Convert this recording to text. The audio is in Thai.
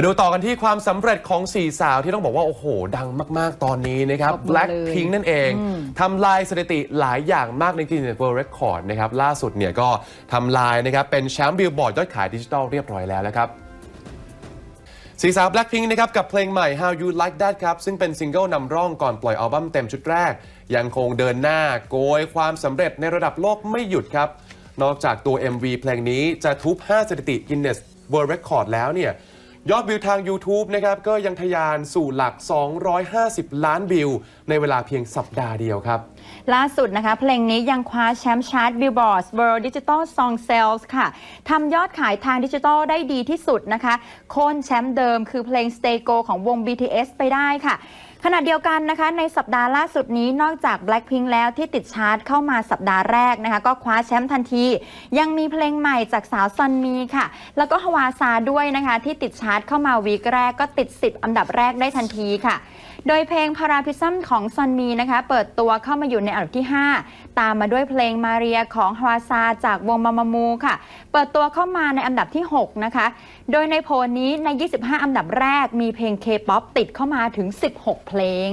มาดูต่อกันที่ความสำเร็จของสี่สาวที่ต้องบอกว่า โอ้โห ดังมาก ๆ ตอนนี้นะครับ ขอบคุณเลย Blackpink นั่นเองทำลายสถิติหลายอย่างมากใน Guinness World Record นะครับล่าสุดเนี่ยก็ทำลายนะครับ เป็นแชมป์บิลบอร์ดยอดขายดิจิทัลเรียบร้อยแล้วนะครับ สีสาว Blackpink นะครับกับเพลงใหม่ How You Like That ครับ ซึ่งเป็นซิงเกิลนำร่องก่อนปล่อยอัลบั้มเต็มชุดแรก ยังคงเดินหน้าโกยความสำเร็จในระดับโลกไม่หยุดครับ นอกจากตัว MV เพลงนี้จะทุบ 5 สถิติ Guinness World Record แล้วเนี่ย ยอดวิวทาง YouTube นะครับก็ยังทะยานสู่หลัก 250 ล้านวิว ในเวลาเพียงสัปดาห์เดียวครับ ล่าสุดนะคะ เพลงนี้ยังคว้าแชมป์ชาร์ต Billboard World Digital Song Sales ค่ะทำยอดขายทางดิจิทัลได้ดีที่สุดนะคะ โค่นแชมป์เดิมคือเพลง Stay Go ของวง BTS ไปได้ค่ะ ขณะเดียวกันนะคะ ในสัปดาห์ล่าสุดนี้นอกจาก Blackpink แล้วที่ติดชาร์ตเข้ามาสัปดาห์แรกนะคะ ก็คว้าแชมป์ทันที ยังมีเพลงใหม่จากสาวซันมีค่ะ แล้วก็ฮวาซาด้วยนะคะ ที่ติดชาร์ตเข้ามาวีคแรกก็ติด 10 อันดับแรกได้ทันทีค่ะ โดยเพลงพาราพิซัมของซอนมีนะคะ เปิดตัวเข้ามาอยู่ในอันดับที่ 5 ตามมาด้วยเพลงมาเรียของฮวาซาจากวงมามามูค่ะ เปิดตัวเข้ามาในอันดับที่ 6 นะคะ โดยในโพลนี้ใน 25 อันดับแรกมีเพลงเคป๊อปติดเข้ามาถึง 16 เพลง